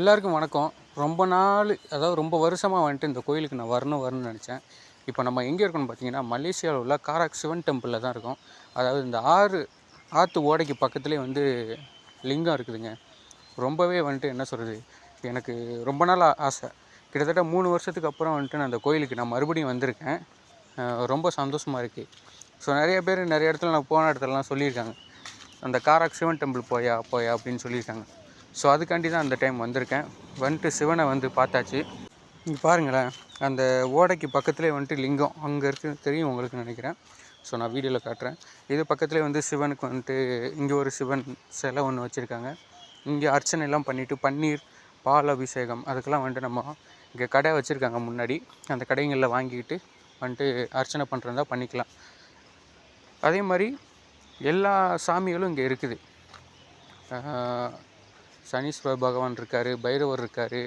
எல்லாருக்கும் வணக்கம். ரொம்ப நாள் அதாவது ரொம்ப வருஷமாக வந்துட்டு இந்த கோயிலுக்கு நான் வரணும் வரணும்னு நினச்சேன். இப்போ நம்ம எங்கே இருக்கோம்னு பார்த்தீங்கன்னா மலேசியாவில் உள்ள காராக் சிவன் டெம்பிளில் தான் இருக்கோம். அதாவது இந்த ஆறு ஆற்று ஓடைக்கு பக்கத்துலேயே வந்து லிங்கம் இருக்குதுங்க. ரொம்பவே வந்துட்டு என்ன சொல்கிறது எனக்கு ரொம்ப நாள் ஆசை. கிட்டத்தட்ட மூணு வருஷத்துக்கு அப்புறம் வந்துட்டு நான் அந்த கோயிலுக்கு நான் மறுபடியும் வந்திருக்கேன். ரொம்ப சந்தோஷமாக இருக்குது ஸோ நிறைய பேர் நிறைய இடத்துல நான் போன இடத்துலலாம் சொல்லியிருக்காங்க. அந்த காராக் சிவன் டெம்பிள் போயா போயா அப்படின்னு சொல்லியிருக்காங்க. ஸோ அதுக்காண்டி தான் அந்த டைம் வந்திருக்கேன். வந்துட்டு சிவனை வந்து பார்த்தாச்சு. இங்கே பாருங்களேன் அந்த ஓடைக்கு பக்கத்துலேயே வந்துட்டு லிங்கம் அங்கே இருக்கு தெரியும் உங்களுக்கு நினைக்கிறேன். ஸோ நான் வீடியோவில் காட்டுறேன். இது பக்கத்துலேயே வந்து சிவனுக்கு வந்துட்டு இங்கே ஒரு சிவன் சிலை ஒன்று வச்சுருக்காங்க. இங்கே அர்ச்சனை எல்லாம் பண்ணிவிட்டு பன்னீர் பால் அபிஷேகம் அதுக்கெல்லாம் வந்துட்டு நம்ம இங்கே கடை வச்சுருக்காங்க முன்னாடி. அந்த கடைங்களில் வாங்கிக்கிட்டு வந்துட்டு அர்ச்சனை பண்ணுறதா பண்ணிக்கலாம். அதே மாதிரி எல்லா சாமிகளும் இங்கே இருக்குது. சனீஸ்வர பகவான் இருக்கார் பைரவர் இருக்கார்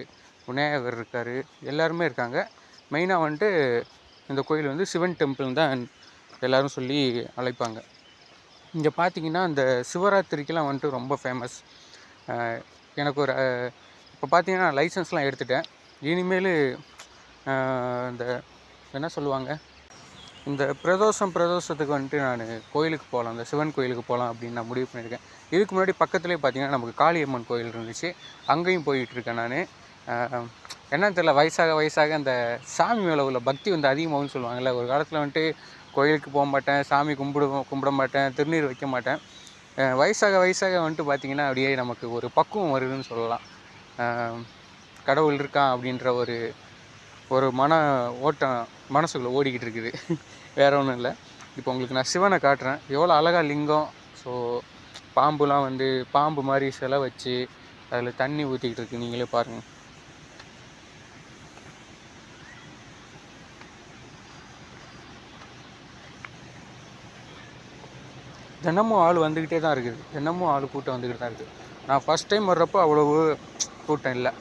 விநாயகர் இருக்கார் எல்லாருமே இருக்காங்க. மெயினாக வந்துட்டு இந்த கோயில் வந்து சிவன் டெம்பிள் தான் எல்லாரும் சொல்லி அழைப்பாங்க. இங்கே பார்த்தீங்கன்னா இந்த சிவராத்திரிக்கெலாம் வந்துட்டு ரொம்ப ஃபேமஸ் எனக்கு ஒரு இப்போ பார்த்தீங்கன்னா லைசன்ஸ்லாம் எடுத்துட்டேன். இனிமேல் இந்த என்ன சொல்லுவாங்க? இந்த பிரதோஷம் பிரதோஷத்துக்கு வந்துட்டு நான் கோயிலுக்கு போகலாம். இந்த சிவன் கோயிலுக்கு போகலாம் அப்படின்னு நான் முடிவு பண்ணியிருக்கேன். இதுக்கு முன்னாடி பக்கத்துலேயே பார்த்தீங்கன்னா நமக்கு காளியம்மன் கோயில் இருந்துச்சு. அங்கேயும் போயிட்டுருக்கேன் நான். என்னன்னு தெரியல. வயசாக வயசாக அந்த சாமி மேலே உள்ள பக்தி வந்து அதிகமாகும்னு சொல்லுவாங்கல்ல. ஒரு காலத்தில் வந்துட்டு கோயிலுக்கு போக மாட்டேன் சாமி கும்பிடு கும்பிட மாட்டேன் திருநீர் வைக்க மாட்டேன். வயசாக வயசாக வந்துட்டு பார்த்தீங்கன்னா அப்படியே நமக்கு ஒரு பக்குவம் வருதுன்னு சொல்லலாம். கடவுள் இருக்கான் அப்படின்ற ஒரு ஒரு மன ஓட்டம் மனசுக்குள்ளே ஓடிக்கிட்டு இருக்குது. வேற ஒன்றும் இல்லை. இப்போ உங்களுக்கு நான் சிவனை காட்டுறேன். எவ்வளோ அழகா லிங்கம் ஸோ பாம்புலாம் வந்து பாம்பு மாதிரி சிலை வச்சு அதில் தண்ணி ஊற்றிக்கிட்டு இருக்கு. நீங்களே பாருங்கள் தினமும் ஆள் வந்துக்கிட்டே தான் இருக்குது. தினமும் ஆள் கூட்டம் வந்துக்கிட்டு தான் இருக்குது. நான் ஃபஸ்ட் டைம் வர்றப்போ அவ்வளவு கூட்டம் இல்லை.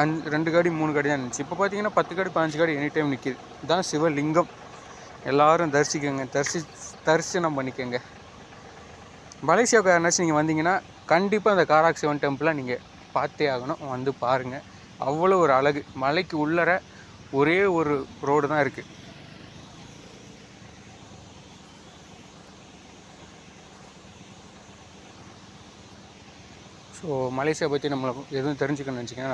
அஞ்சு ரெண்டு காடி மூணு காடி தான் இருந்துச்சு. இப்போ பார்த்தீங்கன்னா பத்து காடி பதினஞ்சு காடி எனி டைம் நிற்கிது இதுதான் சிவலிங்கம். எல்லாரும் தரிசிக்கங்க. தரிசி தரிசனம் பண்ணிக்கோங்க. மலேசியாவுக்கு யாருனாச்சும் நீங்கள் வந்தீங்கன்னா கண்டிப்பாக அந்த காராக் சிவன் டெம்பிளை நீங்கள் பார்த்தே ஆகணும். வந்து பாருங்கள் அவ்வளோ ஒரு அழகு. மலைக்கு உள்ளர ஒரே ஒரு ரோடு தான் இருக்குது ஸோ மலேசியா பற்றி நம்மளை எதுவும் தெரிஞ்சுக்கணும்னு நினச்சிங்கன்னா